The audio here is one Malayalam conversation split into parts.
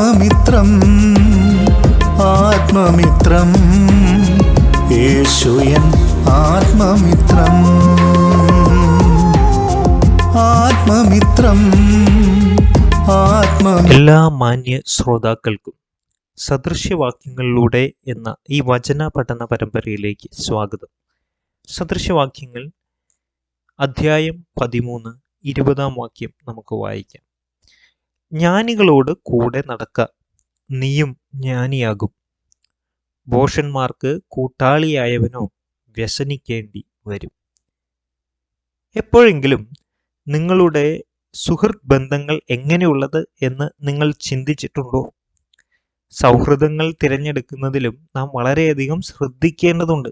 ആത്മമിത്രം ആത്മമിത്രം. യേശുയൻ ആത്മമിത്രം. ആത്മമിത്രം എല്ലാ മാന്യ ശ്രോതാക്കൾക്കും സദൃശ്യവാക്യങ്ങളിലൂടെ എന്ന ഈ വചന പഠന പരമ്പരയിലേക്ക് സ്വാഗതം. സദൃശ്യവാക്യങ്ങൾ അധ്യായം പതിമൂന്ന് ഇരുപതാം വാക്യം നമുക്ക് വായിക്കാം. ജ്ഞാനികളോട് കൂടെ നടക്ക. നീയും ജ്ഞാനിയാകും. ഭോഷന്മാർക്ക് കൂട്ടാളിയായവനോ വ്യസനിക്കേണ്ടി വരും. എപ്പോഴെങ്കിലും നിങ്ങളുടെ സുഹൃത്ത് ബന്ധങ്ങൾ എങ്ങനെയുള്ളത് എന്ന് നിങ്ങൾ ചിന്തിച്ചിട്ടുണ്ടോ? സൗഹൃദങ്ങൾ തിരഞ്ഞെടുക്കുന്നതിലും നാം വളരെയധികം ശ്രദ്ധിക്കേണ്ടതുണ്ട്.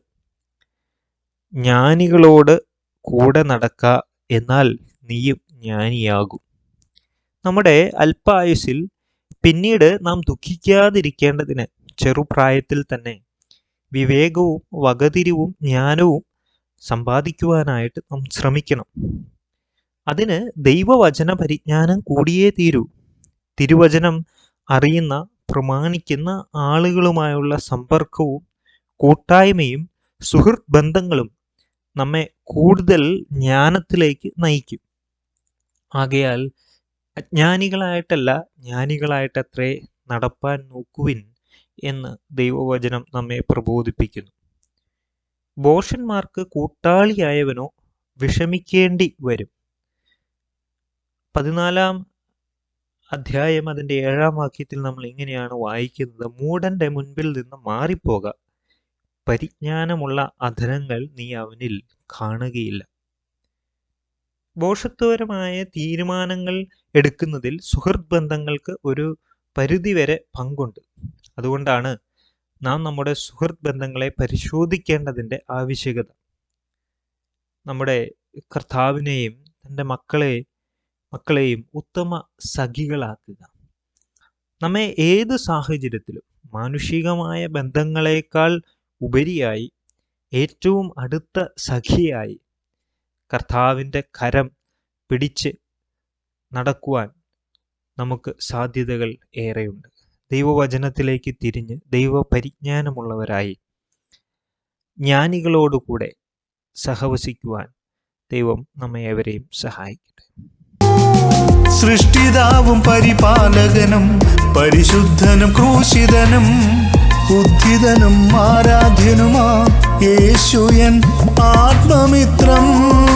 ജ്ഞാനികളോട് കൂടെ നടക്ക എന്നാൽ നീയും ജ്ഞാനിയാകും. നമ്മുടെ അല്പായുസിൽ പിന്നീട് നാം ദുഃഖിക്കാതിരിക്കേണ്ടതിന് ചെറുപ്രായത്തിൽ തന്നെ വിവേകവും വകതിരിവും ജ്ഞാനവും സമ്പാദിക്കുവാനായിട്ട് നാം ശ്രമിക്കണം. അതിന് ദൈവവചന പരിജ്ഞാനം കൂടിയേ തീരൂ. തിരുവചനം അറിയുന്ന പ്രമാണിക്കുന്ന ആളുകളുമായുള്ള സമ്പർക്കവും കൂട്ടായ്മയും സുഹൃത്ത് ബന്ധങ്ങളും നമ്മെ കൂടുതൽ ജ്ഞാനത്തിലേക്ക് നയിക്കും. ആകയാൽ അജ്ഞാനികളായിട്ടല്ല ജ്ഞാനികളായിട്ടത്രേ നടപ്പാൻ നോക്കുവിൻ എന്ന് ദൈവവചനം നമ്മെ പ്രബോധിപ്പിക്കുന്നു. ബോഷന്മാർക്ക് കൂട്ടാളിയായവനോ വിഷമിക്കേണ്ടി വരും. പതിനാലാം അധ്യായം അതിന്റെ ഏഴാം വാക്യത്തിൽ നമ്മൾ ഇങ്ങനെയാണ് വായിക്കുന്നത്. മൂടന്റെ മുൻപിൽ നിന്ന് മാറിപ്പോക. പരിജ്ഞാനമുള്ള അധരങ്ങൾ നീ അവനിൽ കാണുകയില്ല. ബോഷത്വപരമായ തീരുമാനങ്ങൾ എടുക്കുന്നതിൽ സുഹൃത്ത് ബന്ധങ്ങൾക്ക് ഒരു പരിധിവരെ പങ്കുണ്ട്. അതുകൊണ്ടാണ് നാം നമ്മുടെ സുഹൃത്ത് ബന്ധങ്ങളെ പരിശോധിക്കേണ്ടതിന്റെ ആവശ്യകത. നമ്മുടെ കർത്താവിനെയും തന്റെ മക്കളെ മക്കളെയും ഉത്തമ സഖികളാക്കുക. നമ്മെ ഏത് സാഹചര്യത്തിലും മാനുഷികമായ ബന്ധങ്ങളെക്കാൾ ഉപരിയായി ഏറ്റവും അടുത്ത സഖിയായി കർത്താവിന്റെ കരം പിടിച്ച് നടക്കുവാൻ നമുക്ക് സാധ്യതകൾ ഏറെയുണ്ട്. ദൈവവചനത്തിലേക്ക് തിരിഞ്ഞ് ദൈവപരിജ്ഞാനമുള്ളവരായി ജ്ഞാനികളോടുകൂടെ സഹവസിക്കുവാൻ ദൈവം നമ്മെ ഏവരെയും സഹായിക്കട്ടെ. സൃഷ്ടിതാവും പരിപാലകനും പരിശുദ്ധനും ക്രൂശിതനും ഉദ്ധിതനും ആരാധ്യനുമാ. യേശുയൻ ആത്മമിത്രം.